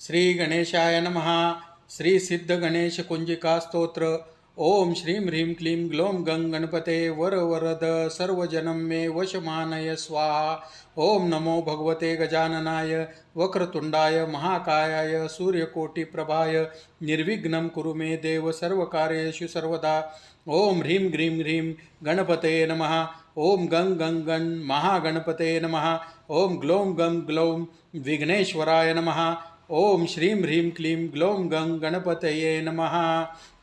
श्री गणेशाय नमः। श्री सिद्ध गणेश कुंजिका स्तोत्र ओम श्रीं ह्रीं क्लीं ग्लौं गं गणपते वर वरद सर्वजनं मे वशमानय स्वाहा। ओम नमो भगवते गजाननाय वक्रतुंडाय महाकायाय, सूर्यकोटिप्रभाय, निर्विघ्नं कुरु मे देव सर्वकार्येषु सर्वदा। ओम ह्रीं ग्रीं ह्रीं गणपते नमः। ओम गं गं गं महागणपते नमः। ओम ग्लौं गं ग्लौं विघ्नेश्वराय नमः। ओम श्रीं ह्रीं क्लीं ग्लौं गं गणपतये नमः।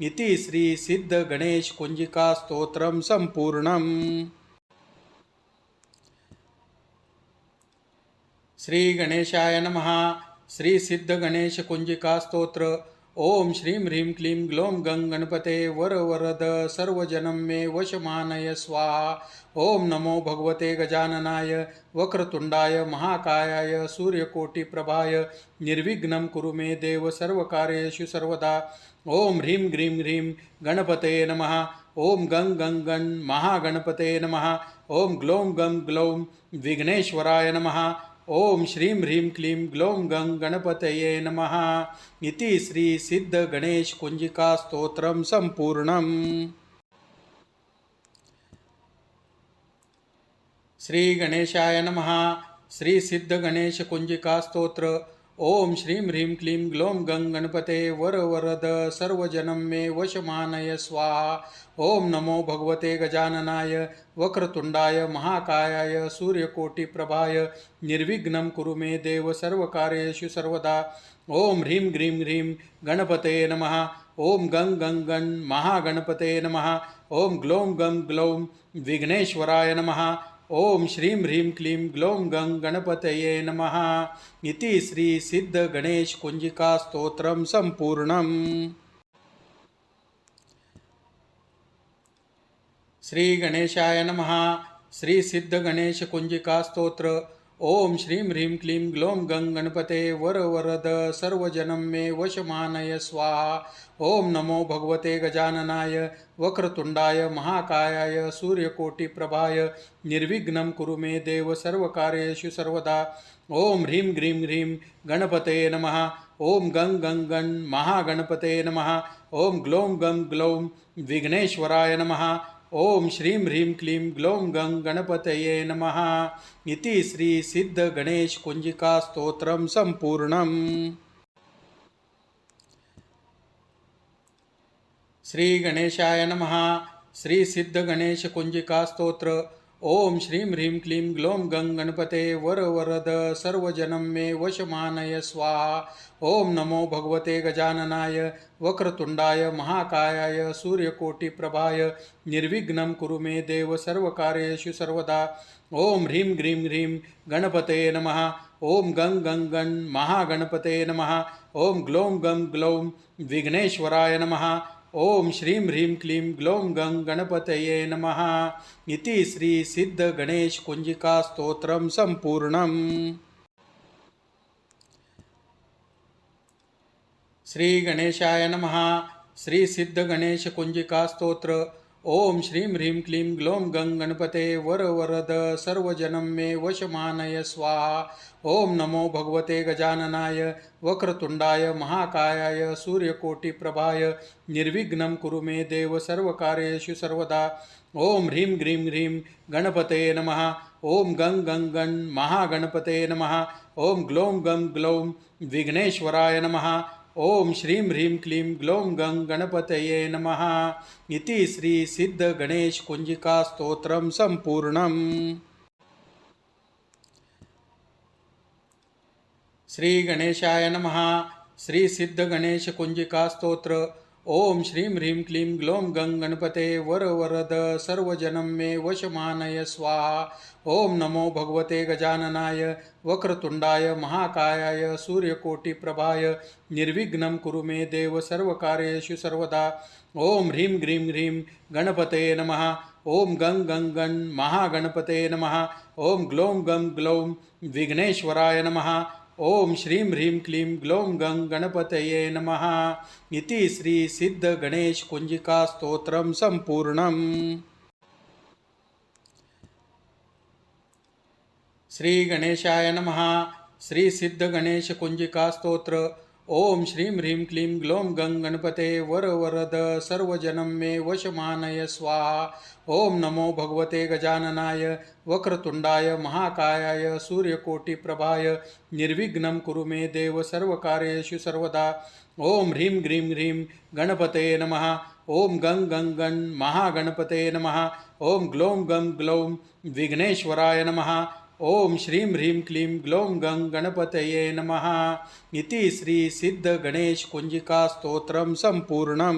इति श्री सिद्ध गणेश कुंजिका स्तोत्रम संपूर्णम श्री गणेशाय नमः। श्री सिद्ध गणेश कुंजिका स्तोत्र ओम श्रीं ह्रीं क्लीं ग्लौं गं गणपते वर वरद सर्वजनं मे वशमानय स्वाहा। ओम नमो भगवते गजाननाय वक्रतुंडाय महाकायाय सूर्यकोटिप्रभाय निर्विघ्नं कुरु मे देव सर्वकार्येषु सर्वदा। ओम ह्रीं ग्रीं ह्रीं गणपते नमः। ओम गं गं गं महागणपते नमः। ओम ग्लौं गं ग्लौं विघ्नेश्वराय नमः। ओम श्रीं ह्रीं क्लीं ग्लौं गं गणपतये नमः। इति श्री सिद्ध गणेश कुंजिका स्तोत्रम संपूर्णम श्री गणेशाय नमः। श्री सिद्ध गणेश कुंजिका स्तोत्र ओम श्रीं ह्रीं क्लीं ग्लौं गं गणपते वर वरद सर्वजनं मे वशमानय स्वाहा। ओम नमो भगवते गजाननाय वक्रतुंडाय महाकायाय सूर्यकोटिप्रभाय निर्विघ्नं कुरु मे देव सर्वकार्येषु सर्वदा। ओम ह्रीं ग्रीं ह्रीं गणपते नमः। ओम गं गं गं महागणपते नमः। ओम ग्लौं गं ग्लौं विघ्नेश्वराय नमः। ओम श्रीं ह्रीं क्लीं ग्लौं गं गणपतये नमः इति श्री सिद्ध गणेश कुंजिका स्तोत्रम संपूर्णम श्री गणेशाय नमः। श्री सिद्ध गणेश कुंजिका स्तोत्र ओम श्रीं ह्रीं क्लीं ग्लौं गं गणपते वर वरद सर्वजनं मे वशमानय स्वाहा। ओम नमो भगवते गजाननाय वक्रतुंडाय महाकायाय सूर्यकोटिप्रभाय निर्विघ्नं कुरु मे देव सर्वकार्येषु सर्वदा। ओम ह्रीं ग्रीं ह्रीं गणपते नमः। ओम गं गं गं महागणपते नमः। ओम ग्लौं गं ग्लौं विघ्नेश्वराय नमः। ओम श्रीं ह्रीं क्लीं ग्लौं गं गणपतये नमः। इति श्री सिद्ध गणेश कुंजिका स्तोत्रम संपूर्णम श्री गणेशाय नमः। श्री सिद्ध गणेश कुंजिका स्तोत्र। ओम श्रीं ह्रीं क्लीं ग्लौं गं गणपते वर वरद सर्वजनं मे वशमानय स्वाहा। ओम नमो भगवते गजाननाय, वक्रतुंडाय, महाकायाय, सूर्यकोटिप्रभाय, निर्विघ्नं कुरु मे देव सर्वकार्येषु सर्वदा। ओम ह्रीं ग्रीं ह्रीं गणपते नमः। ओम गं गं गं महागणपते नमः। ओम ग्लौं गं ग्लौं विघ्नेश्वराय नमः। ओम श्रीं ह्रीं क्लीं ग्लौं गं गणपतये नमः। इति श्री सिद्ध गणेश कुंजिका श्री गणेशाय नमः। श्री सिद्ध गणेश कुंजिका स्तोत्र ओम श्रीं ह्रीं क्लीं ग्लौं गं गणपते वर वरद सर्वजनं मे वशमानय स्वाहा। ओम नमो भगवते गजाननाय वक्रतुंडाय महाकायाय, सूर्यकोटिप्रभाय, निर्विघ्नं कुरु मे देव सर्वकार्येषु सर्वदा। ओम ह्रीं ग्रीं ह्रीं गणपते नमः। ओम गं गं गं महागणपते नमः। ओम ग्लौं गं ग्लौं विघ्नेश्वराय नमः। ओम श्रीं ह्रीं क्लीं ग्लौं गं गणपतये नमः। इति श्री सिद्ध गणेश कुंजिका स्तोत्रम संपूर्णम श्री गणेशाय नमः। श्री सिद्ध गणेश कुंजिका स्तोत्र ओम श्रीं ह्रीं क्लीं ग्लौं गं गणपते वर वरद सर्वजनं मे वशमानय स्वाहा। ओम नमो भगवते गजाननाय वक्रतुंडाय महाकायाय सूर्यकोटिप्रभाय निर्विघ्नं कुरु मे देव सर्वकार्येषु सर्वदा। ओम ह्रीं ग्रीं ह्रीं गणपते नमः। ओम गं गं गं महागणपते नमः। ओम ग्लौं गं ग्लौं विघ्नेश्वराय नमः। ओम श्रीं ह्रीं क्लीं ग्लौं गं गणपतये नमः। इति श्री सिद्ध गणेश कुंजिका स्तोत्रम संपूर्णम श्री गणेशाय नमः। श्री सिद्ध गणेश कुंजिका स्तोत्र ओम श्रीं ह्रीं क्लीं ग्लौं गं गणपते वर वरद सर्वजनं मे वशमानय स्वाहा। ओम नमो भगवते गजाननाय वक्रतुंडाय महाकायाय सूर्यकोटिप्रभाय निर्विघ्नं कुरु मे देव सर्वकार्येषु सर्वदा। ओम ह्रीं ग्रीं ह्रीं गणपते नमः। ओम गं गं गं महागणपते नमः। ओम ग्लौं गं ग्लौं विघ्नेश्वराय नमः। ओम श्रीं ह्रीं क्लीं ग्लौं गं गणपतये नमः। इति श्री सिद्ध गणेश कुंजिका स्तोत्रम संपूर्णम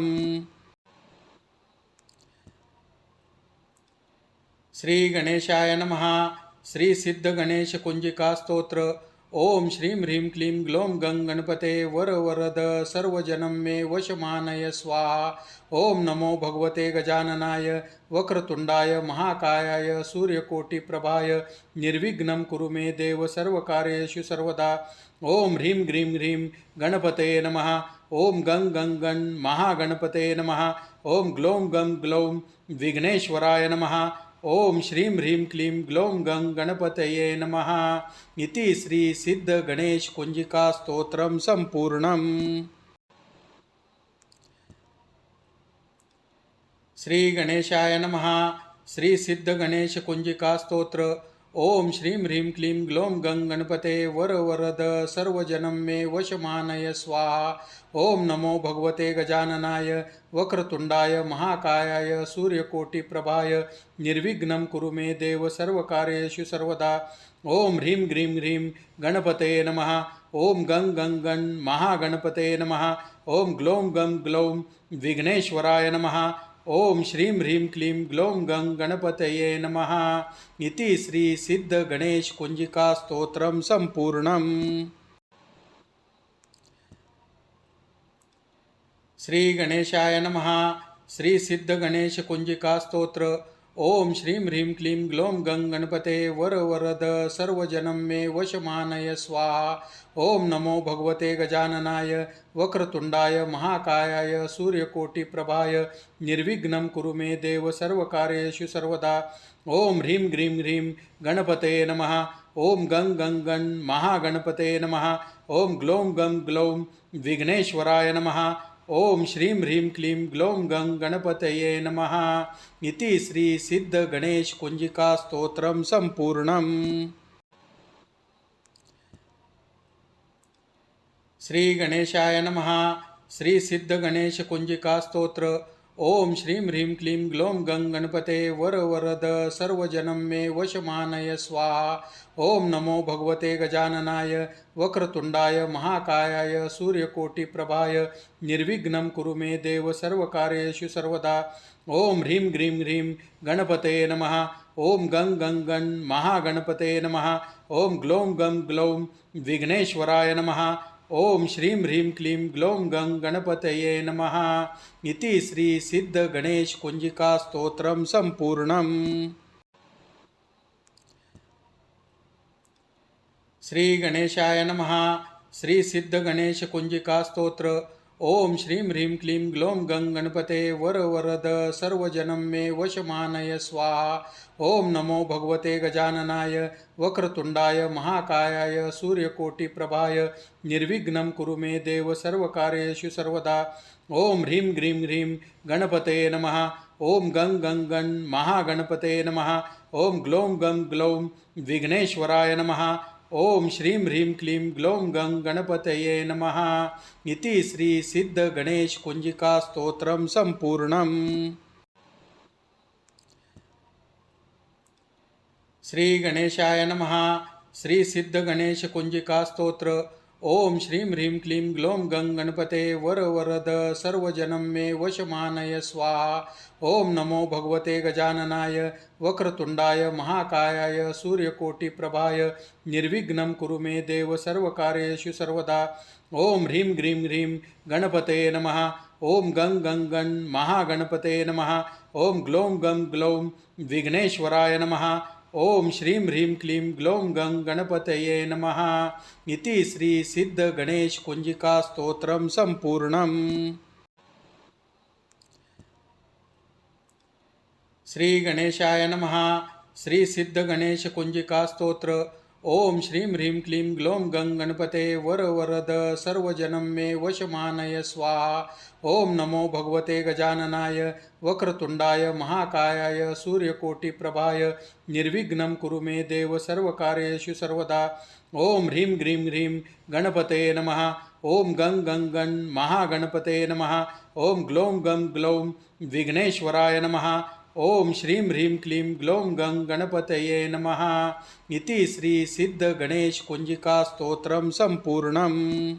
श्री गणेशाय नमः। श्री सिद्ध गणेश कुंजिका स्तोत्र ओम श्रीं ह्रीं क्लीं ग्लौं गं गणपते वर वरद सर्वजनं मे वशमानय स्वाहा। ओम नमो भगवते गजाननाय वक्रतुंडाय महाकायाय सूर्यकोटिप्रभाय निर्विघ्नं कुरु मे देव सर्वकार्येषु सर्वदा। ओम ह्रीं ग्रीं ह्रीं गणपते नमः। ओम गं गं गं महागणपते नमः। ओम ग्लौं गं ग्लौं विघ्नेश्वराय नमः। ओम श्रीं ह्रीं क्लीं ग्लौं गं गणपतये नमः। इति श्री सिद्ध गणेश कुंजिका स्तोत्रम संपूर्णम श्री गणेशाय नमः। श्री सिद्ध गणेश कुंजिका स्तोत्र ओम श्रीं ह्रीं क्लीं ग्लौं गं गणपते वर वरद सर्वजनं मे वशमानय स्वाहा। ओम नमो भगवते गजाननाय वक्रतुंडाय महाकायाय सूर्यकोटिप्रभाय निर्विघ्नं कुरु मे देव सर्वकार्येषु सर्वदा। ओम ह्रीं ग्रीं ह्रीं गणपते नमः। ओम गं गं गं महागणपते नमः। ओम ग्लौं गं ग्लौं विघ्नेश्वराय नमः। ओम श्रीं ह्रीं क्लीं ग्लौं गं गणपत नम। इति श्री सिद्ध गणेश कुंजिका स्तोत्रम संपूर्णम श्री गणेशाय नमः। श्री सिद्ध गणेश कुंजिका स्तोत्र ओम श्रीं ह्रीं क्लीं ग्लौं गं गणपते वर वरद सर्वजनं मे वशमानय स्वाहा। ओम नमो भगवते गजाननाय वक्रतुंडाय महाकायाय सूर्यकोटिप्रभाय निर्विघ्नं कुरु मे देव सर्वकार्येषु सर्वदा। ओम ह्रीं ग्रीं ह्रीं गणपते नमः। ओम गं गं गं महागणपते नमः। ओम ग्लौं गं ग्लौं विघ्नेश्वराय नमः। ओम श्रीं ह्रीं क्लीं ग्लौं गं गणपतये नमः। इति श्री सिद्ध गणेश कुंजिका स्तोत्रम संपूर्णम श्री गणेशाय नमः। श्री सिद्ध गणेश कुंजिका स्तोत्र ओम श्रीं ह्रीं क्लीं ग्लौं गं गणपते वर वरद सर्वजनं मे वशमानय स्वाहा। ओम नमो भगवते गजाननाय वक्रतुंडाय महाकायाय सूर्यकोटिप्रभाय निर्विघ्नं कुरु मे देव सर्वकार्येषु सर्वदा। ओम ह्रीं ग्रीं ह्रीं गणपते नमः। ओम गं गं गं महागणपते नमः। ओम ग्लौं गं ग्लौं विघ्नेश्वराय नमः। ओम श्रीं ह्रीं क्लीं ग्लौं गं गणपतये नमः। इति श्री सिद्ध गणेश कुंजिका स्तोत्रम संपूर्णम श्री गणेशाय नमः। श्री सिद्ध गणेश कुंजिका स्तोत्र। ओम श्रीं ह्रीं क्लीं ग्लौं गं गणपते। वर वरद सर्वजनं मे वशमानय। स्वाहा। ओम नमो भगवते गजाननाय वक्रतुंडाय महाकायाय सूर्यकोटिप्रभाय निर्विघ्नं कुरु मे देव सर्वकार्येषु सर्वदा। ओम ह्रीं ग्रीं ह्रीं गणपते नमः। ओम गं गं गण महागणपते नमः। ओम ग्लौं गं ग्लौं विघ्नेश्वराय नमः। ओम श्रीं ह्रीं क्लीं ग्लौं गं गणपतये नमः। इति श्री सिद्ध गणेश कुंजिका स्तोत्रम संपूर्णम श्री गणेशाय नमः। श्री सिद्ध गणेश कुंजिका स्तोत्र ओम श्रीं ह्रीं क्लीं ग्लौं गं गणपते वर वरद सर्वजनं मे वशमानय स्वाहा। ओम नमो भगवते गजाननाय वक्रतुंडाय महाकायाय, सूर्यकोटिप्रभाय, निर्विघ्नं कुरु मे देव सर्वकार्येषु सर्वदा। ओम ह्रीं ग्रीं ह्रीं गणपते नमः। ओम गं गं गं महागणपते नमः। ओम ग्लौं गं ग्लौं विघ्नेश्वराय नमः। ओम श्रीं ह्रीं क्लीं ग्लौं गं गणपतये नमः। इति श्री सिद्ध गणेश कुंजिका स्तोत्रम संपूर्णम श्री गणेशाय नमः। श्री सिद्ध गणेश कुंजिका स्तोत्र ॐ श्रीं ह्रीं क्लीं ग्लौं गं गणपते वर वरद सर्वजनं मे वशमानय स्वाहा। ॐ नमो भगवते गजाननाय वक्रतुण्डाय महाकायाय सूर्यकोटिप्रभाय निर्विघ्नं कुरु मे देव सर्वकार्येषु सर्वदा। ॐ ह्रीं ग्रीं ह्रीं गणपते नमः। ॐ गं गं गं महागणपते नमः। ॐ ग्लौं गं ग्लौं विघ्नेश्वराय नमः। ॐ श्रीं ह्रीं क्लीं ग्लौं गं गणपतये नमः। इति श्री सिद्ध गणेश कुंजिका स्तोत्रम संपूर्णम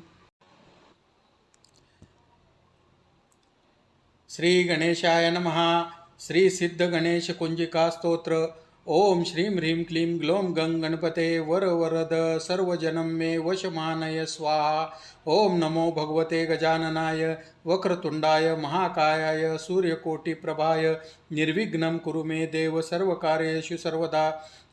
श्री गणेशाय नमः। श्रीसिद्धगणेशकुञ्जिकास्तोत्र ॐ श्रीं ह्रीं क्लीं ग्लौं गं गणपते वर वरद सर्वजनं मे वशमानय स्वाहा। ॐ नमो भगवते गजाननाय वक्रतुण्डाय महाकायाय सूर्यकोटिप्रभाय निर्विघ्नं कुरु मे देव सर्वकार्येषु सर्वदा।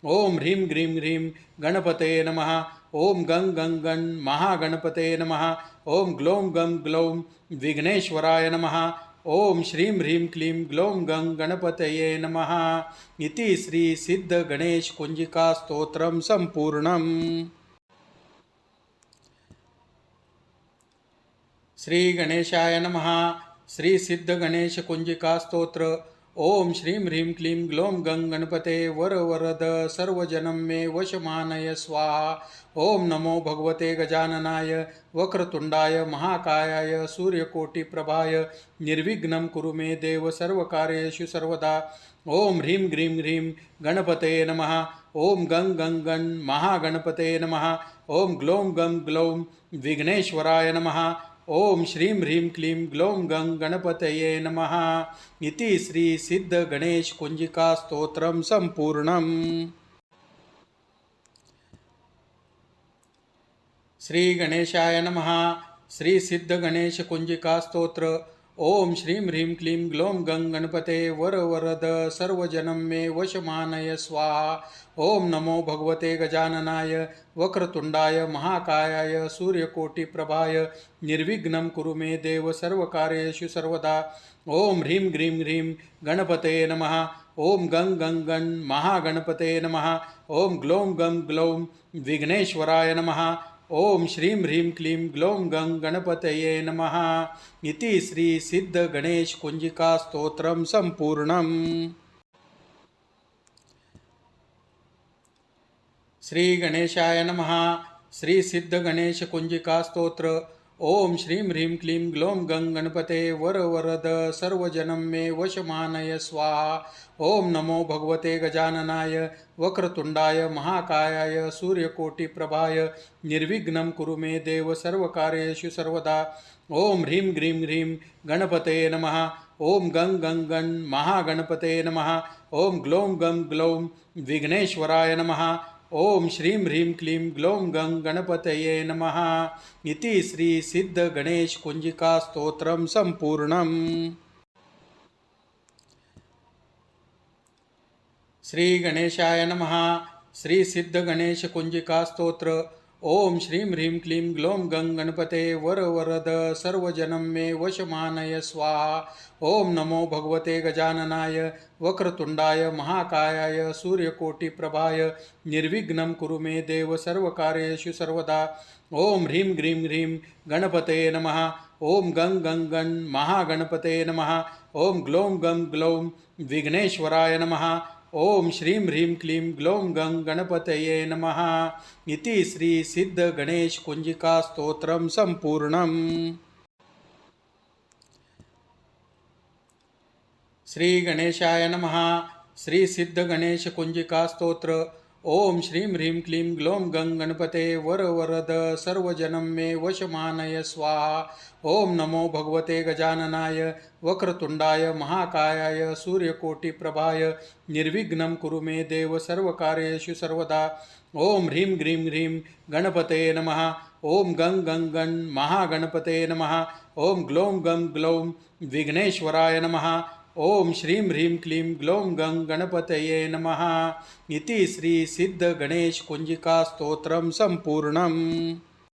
ॐ ह्रीं ग्रीं ह्रीं गणपते नमः। ॐ गं गं गं महागणपते नमः। ॐ ग्लौं गं ग्लौं विघ्नेश्वराय नमः। ॐ श्रीं ह्रीं क्लीं ग्लौं गं गणपतये नमः। इति श्रीसिद्धगणेशकुञ्जिकास्तोत्रं सम्पूर्णम्। श्रीगणेशाय नमः। श्रीसिद्धगणेशकुञ्जिकास्तोत्र ॐ श्रीं ह्रीं क्लीं ग्लौं गं गणपते वर वरद सर्वजनं मे वशमानय स्वाहा। ॐ नमो भगवते गजाननाय वक्रतुण्डाय महाकायाय सूर्यकोटिप्रभाय निर्विघ्नं कुरु मे देव सर्वकार्येषु सर्वदा। ॐ ह्रीं ग्रीं ह्रीं गणपते नमः। ॐ गं गं गं महागणपते नमः। ॐ ग्लौं गं ग्लौं विघ्नेश्वराय नमः। ॐ श्रीं ह्रीं क्लीं ग्लौं गं गणपतये नमः। इति श्रीसिद्धगणेशकुञ्जिकास्तोत्रं सम्पूर्णम्। श्रीगणेशाय नमः। श्रीसिद्धगणेशकुञ्जिकास्तोत्र ॐ श्रीं ह्रीं क्लीं ग्लौं गं गणपते वर वरद सर्वजनं मे वशमानय स्वाहा। ॐ नमो भगवते गजाननाय वक्रतुण्डाय महाकायाय सूर्यकोटिप्रभाय निर्विघ्नं कुरु मे देव सर्वकार्येषु सर्वदा। ॐ ह्रीं ग्रीं ह्रीं गणपते नमः। ॐ गं गं गं महागणपते नमः। ॐ ग्लौं गं ग्लौं विघ्नेश्वराय नमः। ॐ श्रीं ह्रीं क्लीं ग्लौं गं गणपतये नमः। इति श्रीसिद्धगणेशकुञ्जिकास्तोत्रं सम्पूर्णम्। श्रीगणेशाय नमः। श्रीसिद्धगणेशकुञ्जिकास्तोत्र। ॐ श्रीं ह्रीं क्लीं ग्लौं गं गणपते वर वरद सर्वजनं मे वशमानय स्वाहा। ॐ नमो भगवते गजाननाय वक्रतुण्डाय महाकायाय, सूर्यकोटिप्रभाय, निर्विघ्नं कुरु मे देव सर्वकार्येषु सर्वदा। ॐ ह्रीं ग्रीं ह्रीं गणपते नमः। ॐ गं गं गं महागणपते नमः। ॐ ग्लौं गं ग्लौं विघ्नेश्वराय नमः। ॐ श्रीं ह्रीं क्लीं ग्लौं गं गणपतये नमः। इति श्रीसिद्धगणेशकुञ्जिकास्तोत्रं सम्पूर्णम् श्रीगणेशाय नमः। श्रीसिद्धगणेशकुञ्जिकास्तोत्र। ॐ श्रीं ह्रीं क्लीं ग्लौं गं गणपते वर वरद सर्वजनं मे वशमानय स्वाहा। ॐ नमो भगवते गजाननाय, वक्रतुण्डाय, महाकायाय, सूर्यकोटिप्रभाय, निर्विघ्नं कुरु मे देव सर्वकार्येषु सर्वदा। ॐ ह्रीं ग्रीं ह्रीं गणपते नमः। ॐ गं गं गं महागणपते नमः। ॐ ग्लौं गं ग्लौं विघ्नेश्वराय नमः। ॐ श्रीं ह्रीं क्लीं ग्लौं गं गणपतये नमः। इति श्रीसिद्धगणेशकुञ्जिकास्तोत्रं सम्पूर्णम्। श्रीगणेशाय नमः। श्रीसिद्धगणेशकुञ्जिकास्तोत्र ॐ श्रीं ह्रीं क्लीं ग्लौं गं गणपते वर वरद सर्वजनं मे वशमानय स्वाहा। ॐ नमो भगवते गजाननाय वक्रतुण्डाय महाकायाय सूर्यकोटिप्रभाय निर्विघ्नं कुरु मे देव सर्वकार्येषु सर्वदा। ॐ ह्रीं ग्रीं ह्रीं गणपते नमः। ॐ गं गं गं महागणपते नमः। ॐ ग्लौं गं ग्लौं विघ्नेश्वराय नमः। ॐ श्रीं ह्रीं क्लीं ग्लौं गं गणपतये नमः। इति श्रीसिद्धगणेशकुञ्जिकास्तोत्रं सम्पूर्णम्।